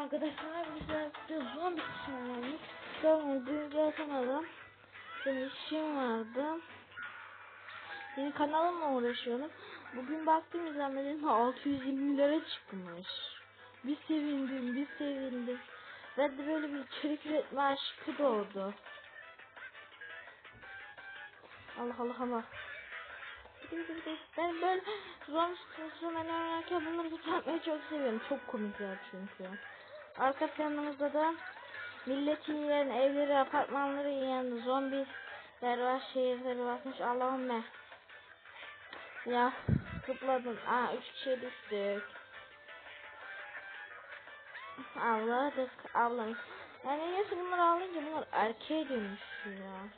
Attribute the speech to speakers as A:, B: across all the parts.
A: arkadaşlar bize bir zombi kısmı Görmedim yapamadım. Benim işim vardı. Yeni kanalımla uğraşıyorum. Bugün baktım izlenmelerim 620 lira çıkmış. Bir sevindim, bir sevindim. Ben de böyle bir içerik üretme aşkı doğdu. Allah Allah Allah. Ben böyle zombi sitesini oynarken bunları tutmayı çok seviyorum. Çok komikler çünkü. Arka planımızda da milletin yiyen evleri, apartmanları yiyen zombiler var, şehirleri basmış. Allah'ım ne? Ya zıpladım. Aa üç kişi düştük. Avladık, avlamış. Yani neyse bunları alınca bunlar erkeğe dönüşüyor.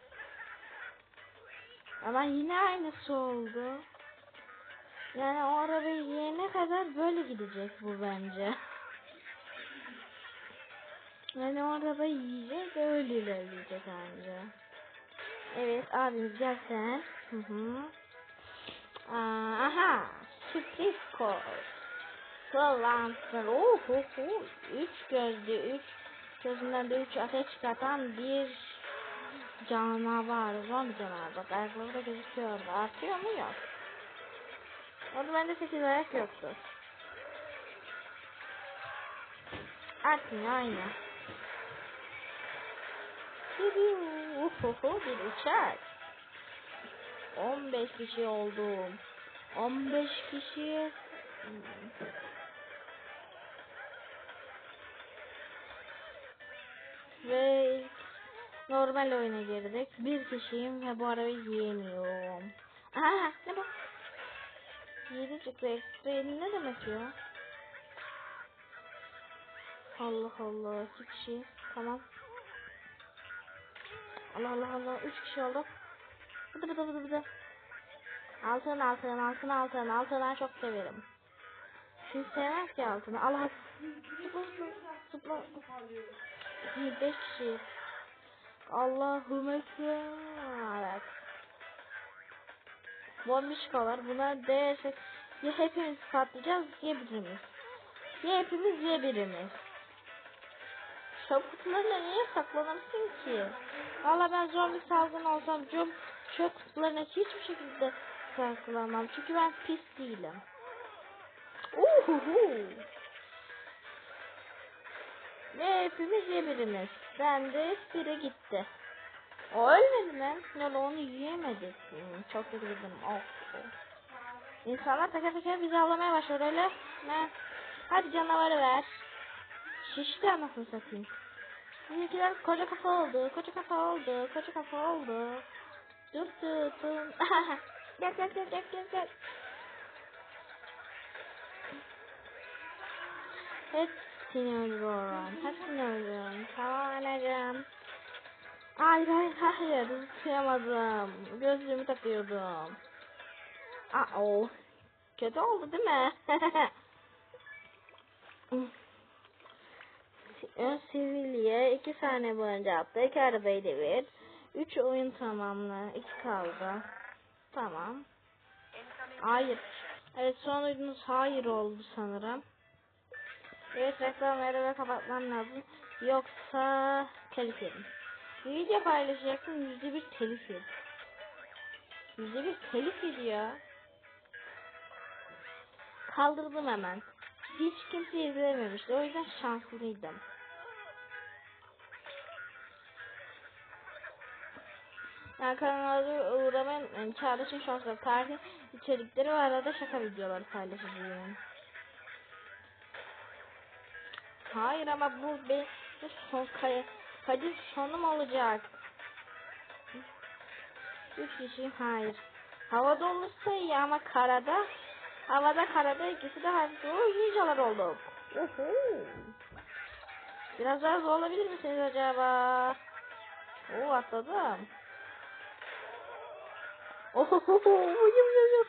A: Ama yine aynısı oldu. Yani o arabayı yiyene kadar böyle gidecek bu bence. Yani o arabayı yiyecek ve öyle ilerleyecek bence. Evet abimiz gel sen. Hı hı. Aa, aha. Sürpriz kod. Slanter. Oh, oh, oh. Üç gözlü, üç gözünden de üç ateş çıkartan bir canavar. Zombi canavar. Bak ayakları da gözüküyor orada. Artıyor mu? Yok. Orada bende sekiz ayak yoktu. Artmıyor aynı. Uhuhu, bir uçak. 15 kişi oldum. 15 kişi. Ve normal oyuna girdik. Bir kişiyim ve bu arabayı yiyemiyorum. Aha ne bu? Yedi çıktı ekstra ne demek ya? Allah Allah iki kişi tamam. Allah Allah Allah üç kişi olduk. Bıdı bıdı bıdı bıdı. Altın altın altın altın altını çok severim. Şimdi sevmez ki altını. Allah zıpla zıpla. İyi beş kişi. Allah'ım ekber. Bombişkalar buna değersek ya hepimiz patlayacağız ya birimiz. Ya hepimiz ya birimiz. Çöp kutularına niye saklanırsın ki? Valla ben zombi salgın olsam çöp, çöp kutularına hiçbir şekilde saklanmam. Çünkü ben pis değilim. Uhuhu. Ve hepimiz ya birimiz. Ben de biri gitti. O ölmedi mi? Yani onu yiyemedik. Hmm, çok üzüldüm. Oh, oh. İnsanlar teker teker bizi avlamaya başladı öyle. Ne? Hadi canavarı ver. Şişti anasını satayım. Bizimkiler koca kafa oldu, koca kafa oldu, koca kafa oldu. Dur tutun. gel gel gel gel gel gel. Hepsini öldürüyorum. Hepsini öldürüyorum. Tamam anneciğim. Hayır hayır hayır. Tutuyamadım. Gözlüğümü takıyordum. Aa o. Kötü oldu değil mi? Ön Sevilye iki saniye boyunca attı. İki arabayı devir. Üç oyun tamamlı. İki kaldı. Tamam. Hayır. Evet son oyunumuz hayır oldu sanırım. Evet reklamları ve kapatmam lazım. Yoksa telif yerim. Video paylaşacaksın yüzde bir telif yedim. Yüzde bir telif ediyor. Kaldırdım hemen. Hiç kimse izlememişti. O yüzden şanslıydım. Yani kanallara uğramayın. Yani Çağdaş'ın şansları tarih içerikleri ve arada şaka videoları paylaşacağım. Hayır ama bu bir son kay kadir sonum olacak. Üç kişi hayır. Havada olursa iyi ama karada havada karada ikisi de hafif o ninjalar olduk. Oho. Biraz daha zor olabilir misiniz acaba? Oo atladım. Oho uyum uyum.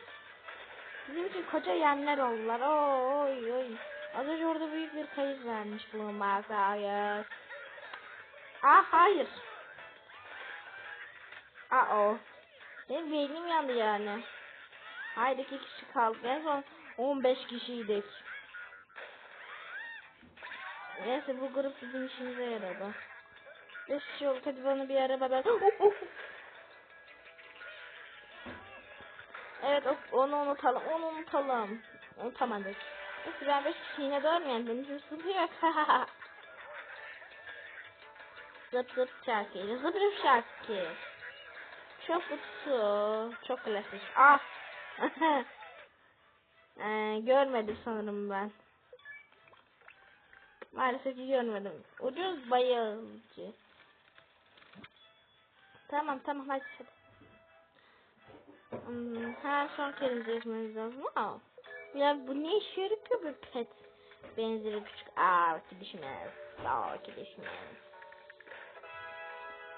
A: Bizim için koca yemler oldular. Oy oy. Az önce orada büyük bir kayıp vermiş bulunmaktayız. Ah hayır. Aa o. Benim beynim yandı yani. Haydi iki kişi kaldı. En son 15 kişiydik. Neyse bu grup bizim işimize yaradı. Beş kişi olduk hadi bana bir araba ver. Evet onu unutalım onu unutalım. Unutamadık. Neyse ben beş kişi yine dönmeyen benim için sıkıntı yok. zıp zıp şarkı. Zıp zıp şarkı. Çok kutusu. Çok klasik. Ah. ee, görmedim sanırım ben. Maalesef ki görmedim. Ucuz bayılcı. Tamam tamam hadi hadi. Hmm, her son kelimesi yazmamız lazım ama. Ya bu ne işe yarıyor bu pet benzeri küçük aa gidişmez. Aa gidişmez.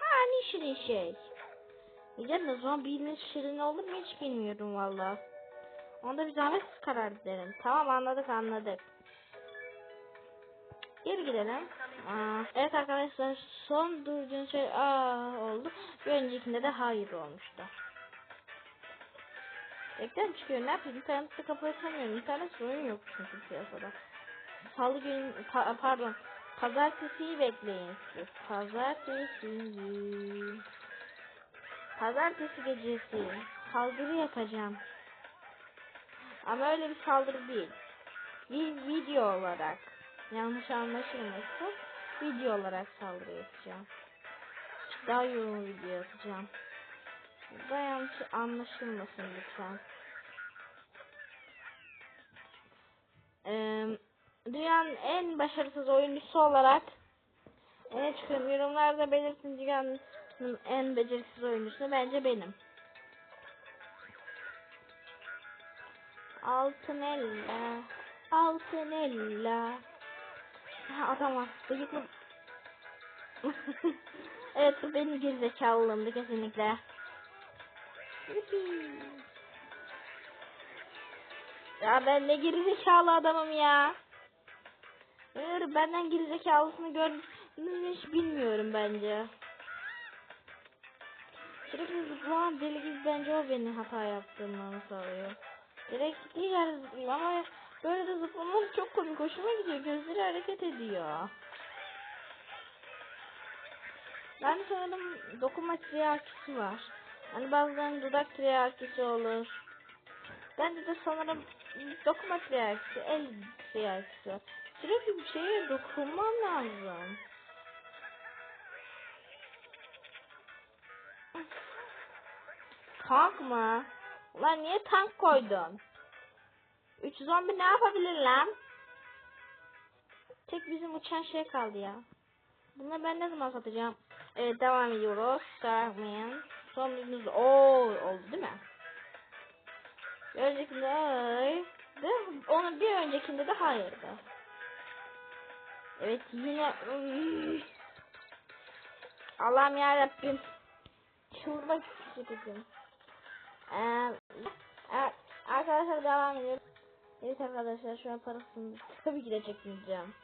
A: Ha ne şirin şey. Ya ne zaman birinin şirin olur mu hiç bilmiyorum valla. Onda bir zahmet karar verin. Tamam anladık anladık. Geri gidelim. Aa, evet arkadaşlar son duyduğunuz şey aa oldu. Bir öncekinde de hayır olmuştu. Reklam çıkıyor ne yapayım internette kapatamıyorum. İnternet sorun yok çünkü piyasada. Salı gün pa- pardon pazartesiyi bekleyin siz. Pazartesi. Pazartesi gecesi saldırı yapacağım. Ama öyle bir saldırı değil. Bir video olarak. Yanlış anlaşılmasın. Video olarak saldırı yapacağım. Daha yoğun video yapacağım. Burada yanlış anlaşılmasın lütfen. Ee, dünyanın en başarısız oyuncusu olarak öne çıkıyorum. Yorumlarda belirtin dünyanın en beceriksiz oyuncusu bence benim. Altın ella. Altın ella. Ha, adam var. Bıyıklı. evet bu benim gerizekalılığımdı kesinlikle. Ya ben ne gerizekalı adamım ya. Eğer benden gerizekalısını gördünüz mü hiç bilmiyorum bence. Sürekli zıplaman deli gibi bence o beni hata yaptığımı sağlıyor. Direkt iyi yer zıplıyor ama böyle de zıplaması çok komik hoşuma gidiyor. Gözleri hareket ediyor. Ben sanırım dokunma triyakisi var. Hani bazen dudak triyakisi olur. Bende de sanırım dokunma triyakisi, el triyakisi. Sürekli bir şeye dokunmam lazım. Tank mı? Ulan niye tank koydun? Üç zombi ne yapabilir lan? Tek bizim uçan şey kaldı ya. Bunları ben ne zaman satacağım? Evet devam ediyoruz. Sarmayan. Son birimiz o oldu değil mi? Bir öncekinde ay. De, onun bir öncekinde de hayırdı. Evet yine. Allah'ım yarabbim. Çığırmak istedim. Evet, arkadaşlar devam ediyoruz. Evet arkadaşlar şu an parasını tabii ki de çekmeyeceğim.